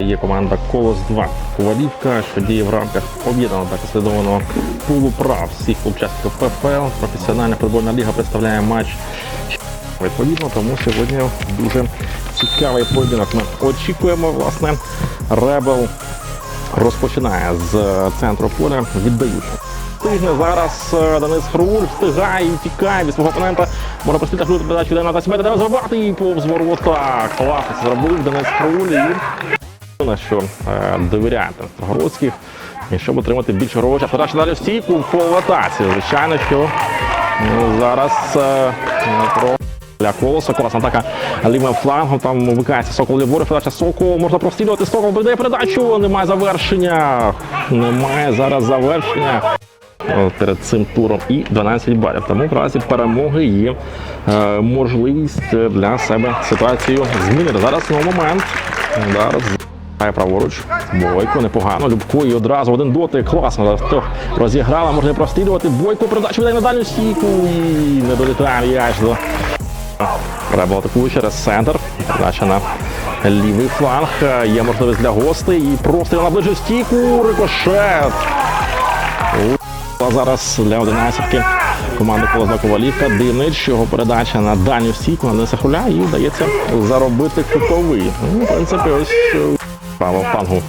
Є команда Колос 2 Ковалівка, що діє в рамках об'єднаного та консолідованого пулу прав всіх учасників ПФЛ. Професіональна футбольна ліга представляє матч. Відповідно, тому сьогодні дуже цікавий поєдинок. Ми очікуємо, власне, Ребел розпочинає з центру поля, віддаючи. Встигне зараз е, Денис Хруль, встигає і тікає від свого опонента. Може простити жути передачу де на 20 метрів, треба зробити і повз ворота. Класно це зробив Денис Хруль. І на що е, довіряти Городських. І щоб отримати більше грошей. Передача далі в стійку в. Звичайно, що ну, зараз е, про для колоса, класна атака лівим флангом, там вмикається Сокол ліворуч, передача Сокол, можна прострілювати, Сокол передає передачу, немає завершення, немає зараз завершення е, перед цим туром і 12 балів. Тому в разі перемоги є е, можливість для себе ситуацію змінити. Зараз ну, момент. Зараз Грає праворуч. Бойко непогано. Любко і одразу один дотик. Класно. Розіграла, можна прострілювати. Бойко передачу віддає на дальню стійку і не долітає м'яч до Ребел атакує через центр. Передача на лівий фланг. Є можливість для гостей. І простріл на ближню стійку. Рикошет. А зараз для одинадцятки команди Колозна Ковалівка. Дивнич, його передача на дальню стійку на Дениса Хруля і вдається заробити кутовий. Ну, в принципі, ось е, право флангу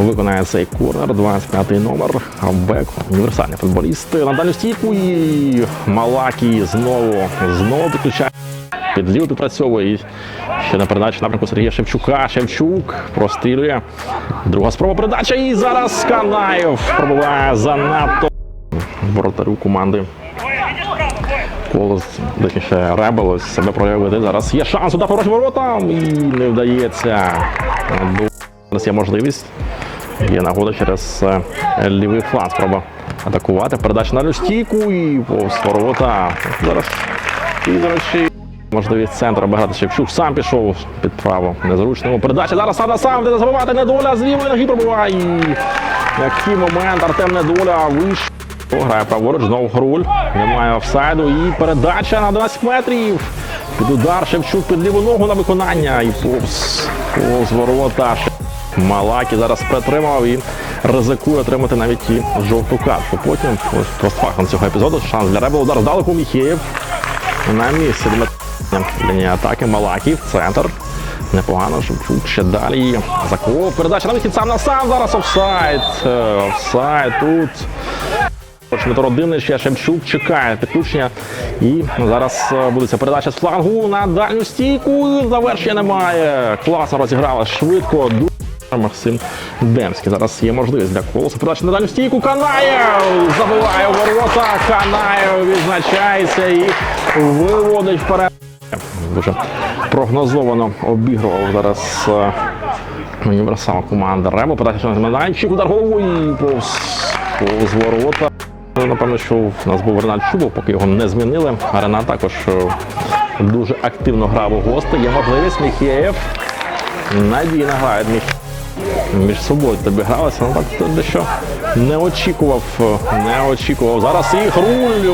виконає цей корнер. 25-й номер. Бек, універсальний футболіст. На дальню стійку і Малакі знову знову підключає. Підлів підпрацьовує і ще на передачі напрямку Сергія Шевчука. Шевчук прострілює. Друга спроба передача. І зараз Канаєв пробуває занадто воротарю команди. Колос, точніше, Ребел ось себе проявити. Зараз є шанс удар по воротам і не вдається. Зараз є можливість. Є нагода через е, лівий фланг. Спроба атакувати. Передача на стійку і повз ворота. Зараз і, до можливість центру обіграти Шевчук. Сам пішов під право. Незручно передача. Зараз сам сам, де забивати недоля з лівої ноги пробиває. І Який момент Артем Недоля вийшов. Грає праворуч, знову Груль. Немає офсайду. І передача на 11 метрів. Під удар Шевчук під ліву ногу на виконання. І повз, повз ворота. Малакі зараз притримав і ризикує отримати навіть і жовту картку. Потім ось постфактом цього епізоду шанс для Ребел. Удар здалеку Міхеєв. На місці лінії атаки. Малакі в центр. Непогано, Шевчук ще далі. Заков. Передача на вихід сам на сам. Зараз офсайд. Е, Офсайд тут. Дмитро Дивнич, ще Шевчук чекає підключення. І зараз е, буде ця передача з флангу на дальню стійку. Завершення немає. Класно розіграла швидко. Максим Демський. Зараз є можливість для колоса. Передача на дальню стійку. Канаєв забиває ворота. Канаєв відзначається і виводить вперед. Дуже прогнозовано обігрував зараз е, універсал команда Ребо. Передача на майданчик, удар головою повз, повз ворота. Ну, Напевно, що в нас був Ренат Чубов, поки його не змінили. Ренат також е, дуже активно грав у гости. Є можливість Міхєєв. Надійно грає. Між собою тобі гралися, ну так то дещо не очікував, е, не очікував. Зараз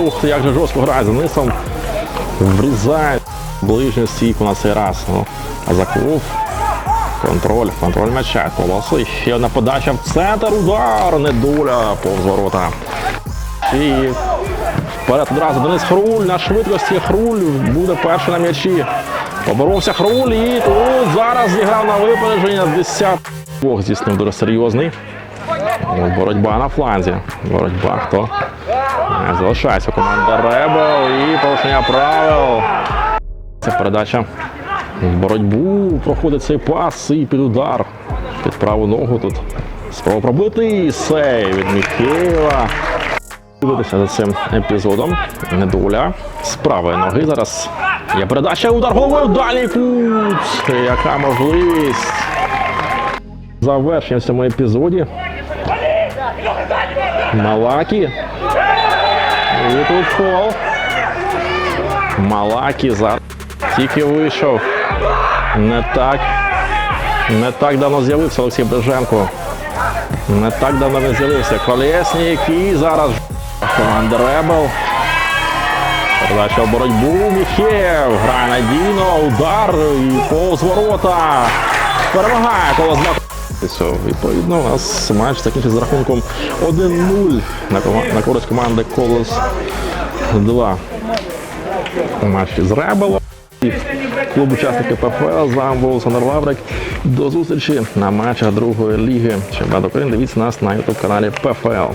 ух, ти, як же жорстко грає за нисом. Врізає ближню стійку на цей раз. Ну, а Заклов. Контроль, контроль м'яча. Колоси. Ще одна подача в центр. Удар. Недоля повз ворота. І вперед одразу Денис Хруль на швидкості. Хруль буде перший на м'ячі. Поборовся Хруль і тут зараз зіграв на випередження. 10 Бог здійснив дуже серйозний. Боротьба на фланзі. Боротьба хто? Залишається команда Ребел і порушення правил. Це передача. Боротьбу проходить цей пас і під удар. Під праву ногу тут. Спроба пробити і сейв від Міхеєва. Дивитися за цим епізодом. Недоля. З правої ноги зараз. Є передача удар головою в дальній кут. Яка можливість. Завершення в цьому епізоді. Малакі. І тут фол. Малакі зараз тільки вийшов. Не так. Не так давно з'явився Олексій Бриженко. Не так давно він з'явився. Колєснік і зараз команда Ребел. Передача в боротьбу. Міхєв. Грає надійно. Удар і повз ворота. Перемагає колос все, відповідно, у нас матч закінчиться з рахунком 1-0 на, користь команди Колос 2. У матчі з Ребелом. Клуб учасників ПФЛ з Олександр Лаврик. До зустрічі на матчах другої ліги Чемпіонату України. Дивіться нас на ютуб каналі ПФЛ.